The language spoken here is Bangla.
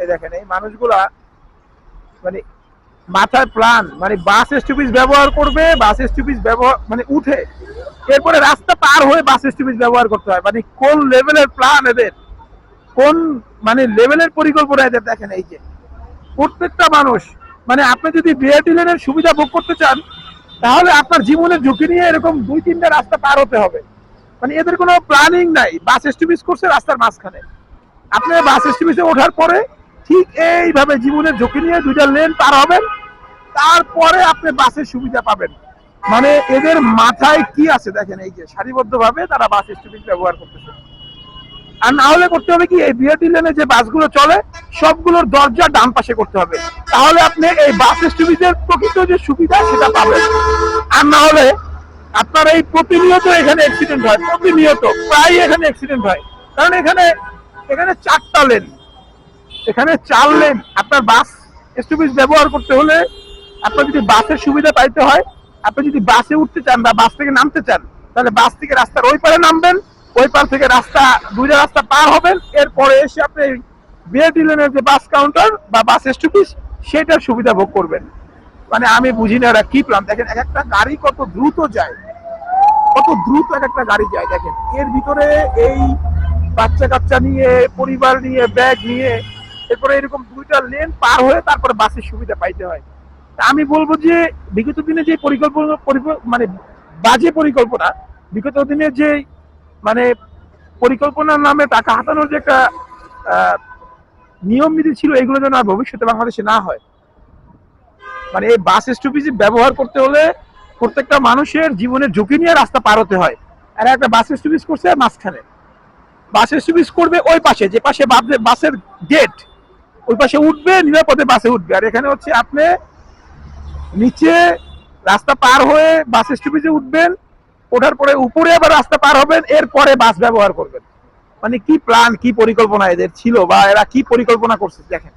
এই দেখেন, এই মানুষগুলা মানে মাথায় প্ল্যান মানে বাস স্টপিজ ব্যবহার করবে, বাস স্টপিজ ব্যবহার মানে উঠে, এরপরে রাস্তা পার হয়ে বাস স্টপিজ ব্যবহার করতে হয়। মানে কোন লেভেলের প্ল্যান এদের? কোন মানে লেভেলের পরিকল্পনা এদের? দেখেন এই যে, প্রত্যেকটা মানুষ মানে আপনি যদি বিআরটি লেনের সুবিধা ভোগ করতে চান, তাহলে আপনার জীবনের ঝুঁকি নিয়ে এরকম দুই, তিনটা রাস্তা পার হতে হবে। মানে এদের কোনো প্ল্যানিং নাই। বাস স্টপিজ করছে রাস্তার মাঝখানে। আপনি বাস স্টপিজে ওঠার পরে ঠিক এইভাবে জীবনের ঝুঁকি নিয়ে দুইটা লেন পার হবেন, তারপরে আপনি বাসের সুবিধা পাবেন। মানে এদের মাথায় কি আছে দেখেন, এই যে সারিবদ্ধ ভাবে তারা বাস স্টপিজ ব্যবহার করতেছে। আর না হলে করতে হবে কি, এই বিআরটি লেনে যে বাসগুলো চলে, সবগুলোর দরজা ডান পাশে করতে হবে। তাহলে আপনি এই বাস স্টপিজের প্রকৃত যে সুবিধা, সেটা পাবেন। আর না হলে আপনার এই প্রতিনিয়ত এখানে অ্যাক্সিডেন্ট হয়, প্রতিনিয়ত, প্রায় এখানে অ্যাক্সিডেন্ট হয়। কারণ এখানে এখানে চারটা লেন এখানে চার লেন আপনার বাস স্টপিজ ব্যবহার করতে হলে আপনার যদি বাসের সুবিধা পাইতে হয়, আপনি যদি বাসে উঠতে চান বা বাস থেকে নামতে চান, তাহলে বাস থেকে রাস্তার ওই পারে নামবেন, ওই পার থেকে রাস্তা, দুইটা রাস্তা পার হবেন, এরপরে এসে আপনি বিআরটি লেনের যে বাস কাউন্টার বা বাস স্টপিজ সেটার সুবিধা ভোগ করবেন। মানে আমি বুঝি না ওরা কি প্ল্যান দেখেন, এক একটা গাড়ি কত দ্রুত যায়। কত দ্রুত এক একটা গাড়ি যায়, দেখেন। এর ভিতরে এই বাচ্চা কাচ্চা নিয়ে, পরিবার নিয়ে ব্যাগ নিয়ে এরপরে এরকম দুইটা লেন পার হয়ে তারপরে বাসের সুবিধা পাইতে হয়। তা আমি বলব যে, বিগত দিনে যে পরিকল্পনা মানে বাজে পরিকল্পনা, বিগত দিনে যে মানে পরিকল্পনার নামে টাকা হাতানোর যে একটা নিয়ম নীতি ছিল, এগুলো যেন আর ভবিষ্যতে বাংলাদেশে না হয়। মানে এই বাস স্টপেজ ব্যবহার করতে হলে প্রত্যেকটা মানুষের জীবনের ঝুঁকি নিয়ে রাস্তা পার হতে হয়। আর একটা বাস স্টপেজ করছে মাঝখানে। বাস স্টপেজ করবে ওই পাশে, যে পাশে বাস- বাসের গেট ওই পাশে উঠবে, নিরাপদে বাসে উঠবে। আর এখানে হচ্ছে আপনি নিচে রাস্তা পার হয়ে বাস স্টপেজে উঠবেন, ওঠার পরে উপরে আবার রাস্তা পার হবেন, এরপরে বাস ব্যবহার করবেন। মানে কি প্ল্যান কি পরিকল্পনা এদের ছিল বা এরা কি পরিকল্পনা করছে, দেখেন।